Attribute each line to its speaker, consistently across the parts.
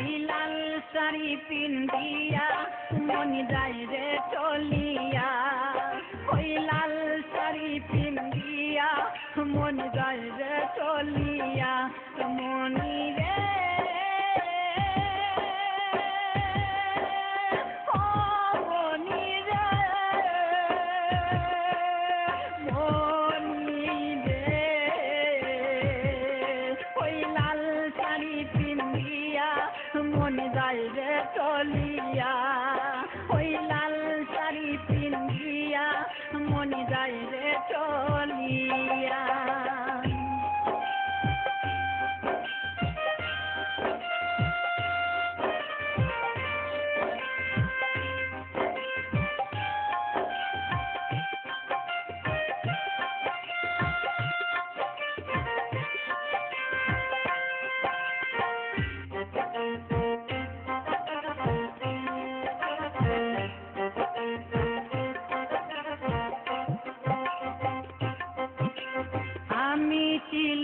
Speaker 1: ওই লাল শাড়ি পিন্দিয়া মনি যাই রে চলিয়া। ওই লাল শাড়ি পিন্দিয়া মনি যাই রে চলিয়া। মনি রে, ও রে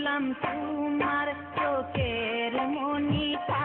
Speaker 1: ছিলাম তোমার চোখের মনি তারা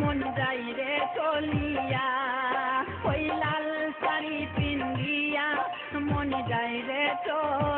Speaker 1: মন যাই চলিয়া ওই লাল শাড়ি পিন্দিয়া মন যাই রে চলিয়া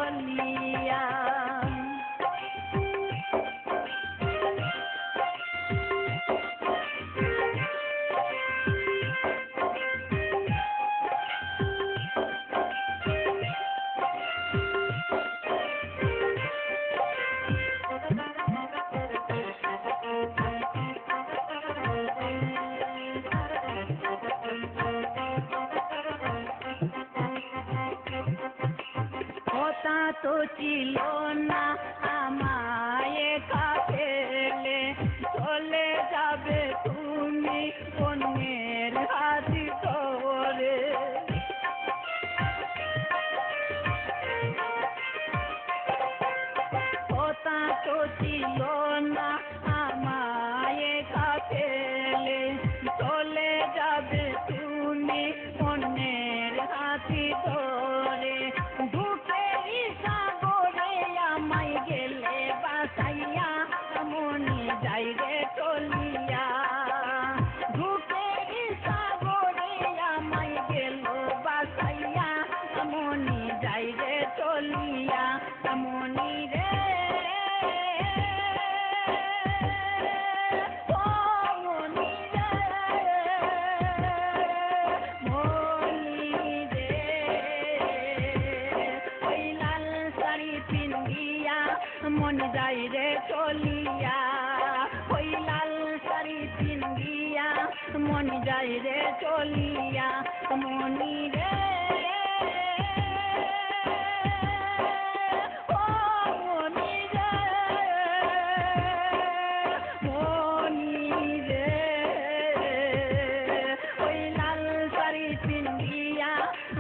Speaker 1: तो लो ना। মন যাই রে চলিয়া, ওই লাল শাড়ি পিন্দিয়া মন যাই রে চলিয়া, মনি রে।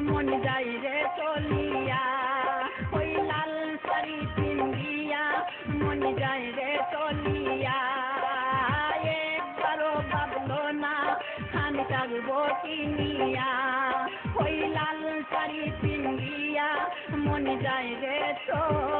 Speaker 1: মন যাই রে। চলিয়া, ওই লাল শাড়ি পিন্দিয়া মন যায় রে চলিয়া একবারও ভাবলো না খানি থাকব কিনিয়া ওই লাল শাড়ি পিন্দিয়া মন যাই রে চলিয়া